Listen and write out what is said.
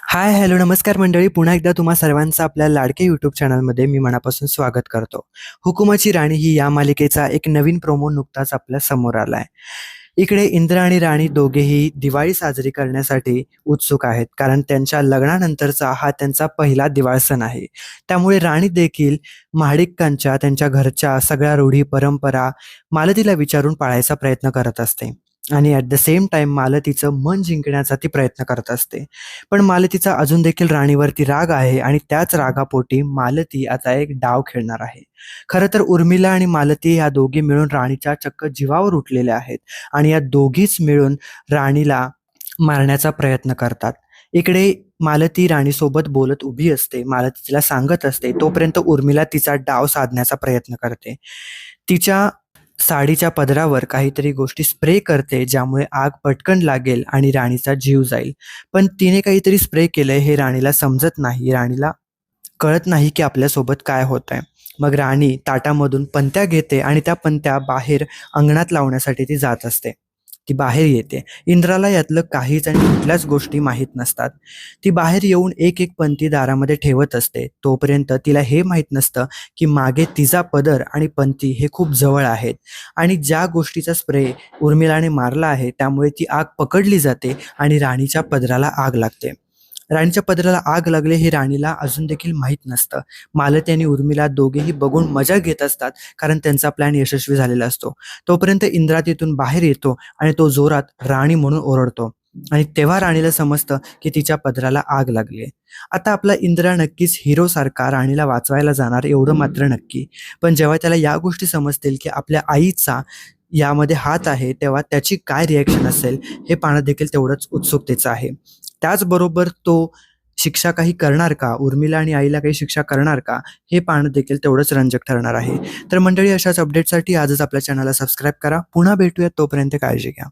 Hi hello नमस्कार मंडळी. पुन्हा एकदा तुम्हा सर्वांचं आपल्या लाडके यूट्यूब चॅनलमध्ये मी मनापासून स्वागत करतो. हुकुमाची राणी ही या मालिकेचा एक नवीन प्रोमो नुकताच आपल्यासमोर आलाय. इकडे इंद्र आणि राणी दोघेही दिवाळी साजरी करण्यासाठी उत्सुक आहेत कारण त्यांच्या लग्नानंतरचा हा त्यांचा पहिला दिवाळ सण आहे. त्यामुळे राणी देखील महाडिकांच्या त्यांच्या घरच्या सगळ्या रूढी परंपरा मालतीला विचारून पाळायचा प्रयत्न करत असते. आणि ॲट द सेम टाइम मालतीचं मन जिंकण्याचा ती प्रयत्न करत असते. पण मालतीचा अजून देखील राणीवरती राग आहे आणि त्याच रागापोटी मालती आता एक डाव खेळणार आहे. खरं तर उर्मिला आणि मालती ह्या दोघी मिळून राणीच्या चक्क जीवावर उठलेल्या आहेत आणि या दोघीच मिळून राणीला मारण्याचा प्रयत्न करतात. इकडे मालती राणीसोबत बोलत उभी असते. मालती तिला सांगत असते तोपर्यंत उर्मिला तिचा डाव साधण्याचा प्रयत्न करते. तिच्या साडीच्या पदरावर काहीतरी गोष्टी स्प्रे करते ज्यामुळे आग पटकन लागेल आणि राणीचा जीव जाईल. पण तिने काहीतरी स्प्रे केलंय हे राणीला समजत नाही. राणीला कळत नाही की आपल्यासोबत काय होत आहे मग राणी ताटामधून पंत्या घेते आणि त्या पंत्या बाहेर अंगणात लावण्यासाठी ती जात असते. ती बाहेर येते. इंद्राला यातलं काहीच आणि कुठल्याच गोष्टी माहीत नसतात. ती बाहेर येऊन एक एक पंथी दारामध्ये ठेवत असते. तोपर्यंत तिला हे माहीत नसतं की मागे तिचा पदर आणि पंथी हे खूप जवळ आहेत. आणि ज्या गोष्टीचा स्प्रे उर्मिलाने मारला आहे त्यामुळे ती आग पकडली जाते आणि राणीच्या पदराला आग लागते. राणीच्या पदराला आग लागले हे राणीला अजून देखील माहीत नसतं. मालती आणि उर्मिला दोघेही बघून मजा घेत असतात कारण त्यांचा प्लॅन यशस्वी झालेला असतो. तोपर्यंत इंद्रा तिथून बाहेर येतो आणि तो जोरात राणी म्हणून ओरडतो. आणि तेव्हा राणीला समजतं की तिच्या पदराला आग लागली आता आपला इंद्रा नक्कीच हिरो सारखा राणीला वाचवायला जाणार एवढं मात्र नक्की. पण जेव्हा त्याला या गोष्टी समजतील की आपल्या आईचा यामध्ये हात आहे तेव्हा त्याची काय रिॲक्शन असेल हे पाहणं देखील तेवढंच उत्सुकतेचं आहे. त्याचबरोबर तो शिक्षा काही करणार का? उर्मिला आणि आईला काही शिक्षा करणार का? हे पाहणं देखील तेवढंच रंजक ठरणार आहे. तर मंडळी अशाच अपडेटसाठी आजच आपल्या चॅनलला सबस्क्राईब करा. पुन्हा भेटूयात तोपर्यंत काळजी घ्या.